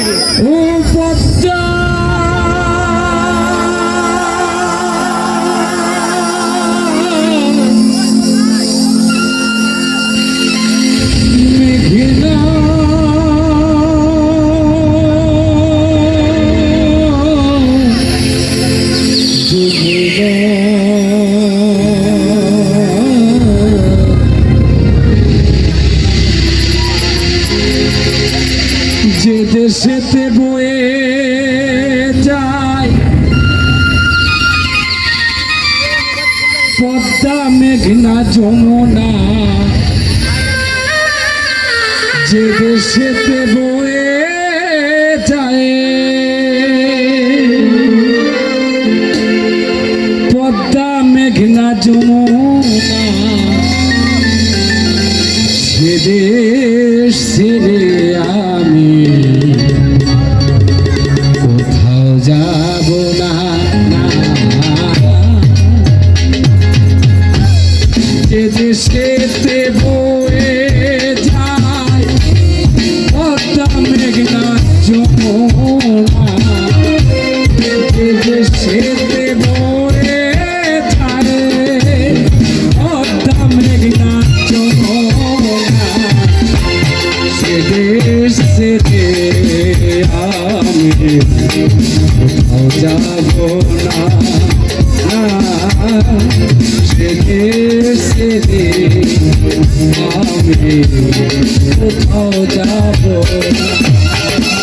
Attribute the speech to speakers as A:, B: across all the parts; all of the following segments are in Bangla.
A: Ooh. দেশে সেতে বয়ে যায় পদ্মা মেঘনা যমুনা যে সেতে বয়ে esquecer. যাব না। সেদে সেদে আমি কোথাও যাব না।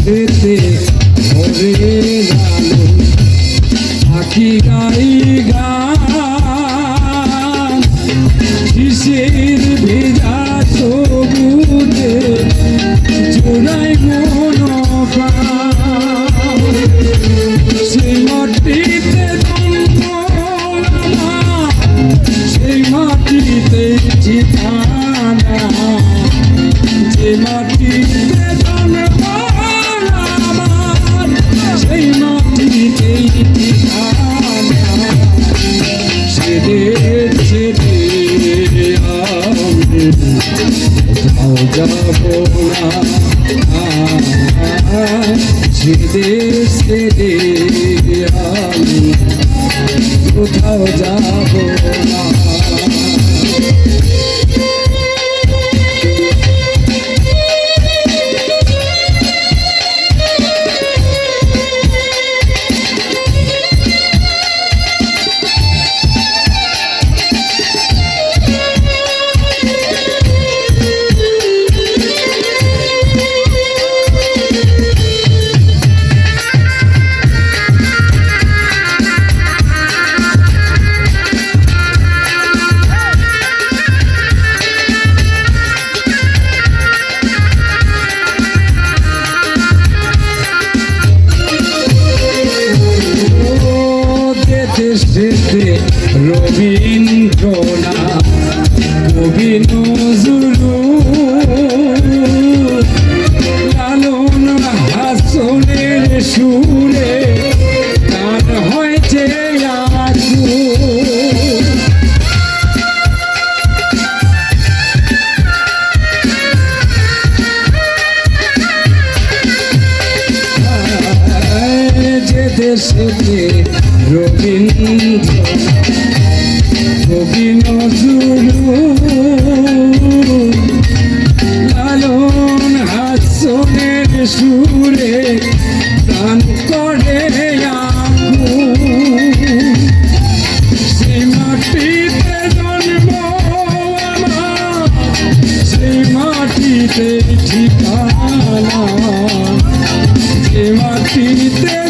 A: খেতে ভরে লালো থাকি গাই গান ভেজা সবুজে চোরাই যাব না সেদের সেদের কোথাও যাব শেষেতে রবীন্দ্রনাথ রবীন্দ্র দেশেতে রবীন্দ্র কবি নজরুল লালন হাসনের সুরে প্রাণ করে মাটিতে জন্ম আমার সে মাটিতে ঠিকানা। সে মাটিতে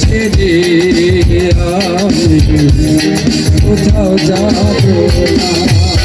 A: ছেড়ে আমি কোথাও যাব না।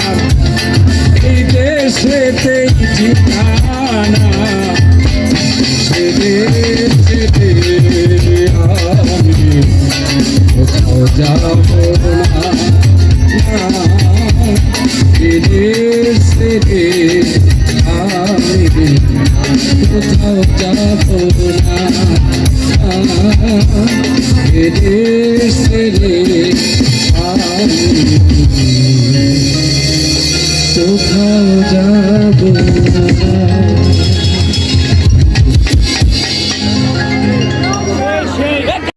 A: আমার এই দেশেতে ঠিকানা ছেড়ে ছেড়ে আমি কোথাও যাব না। ছেড়ে ছেড়ে আমি কোথাও যাব না ছেড়ে ছেড়ে আমি কোথাও যাব না।